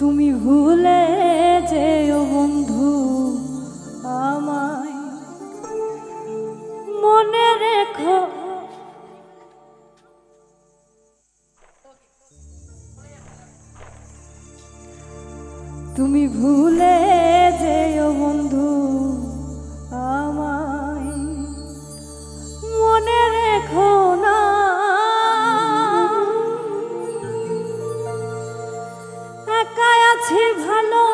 তুমি ভুলে যে ও বন্ধু আমায়। মনে রেখো। তুমি ভুলে যে ও বন্ধু আছি ভালো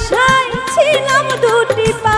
আশায় ছিলাম দুটি পা।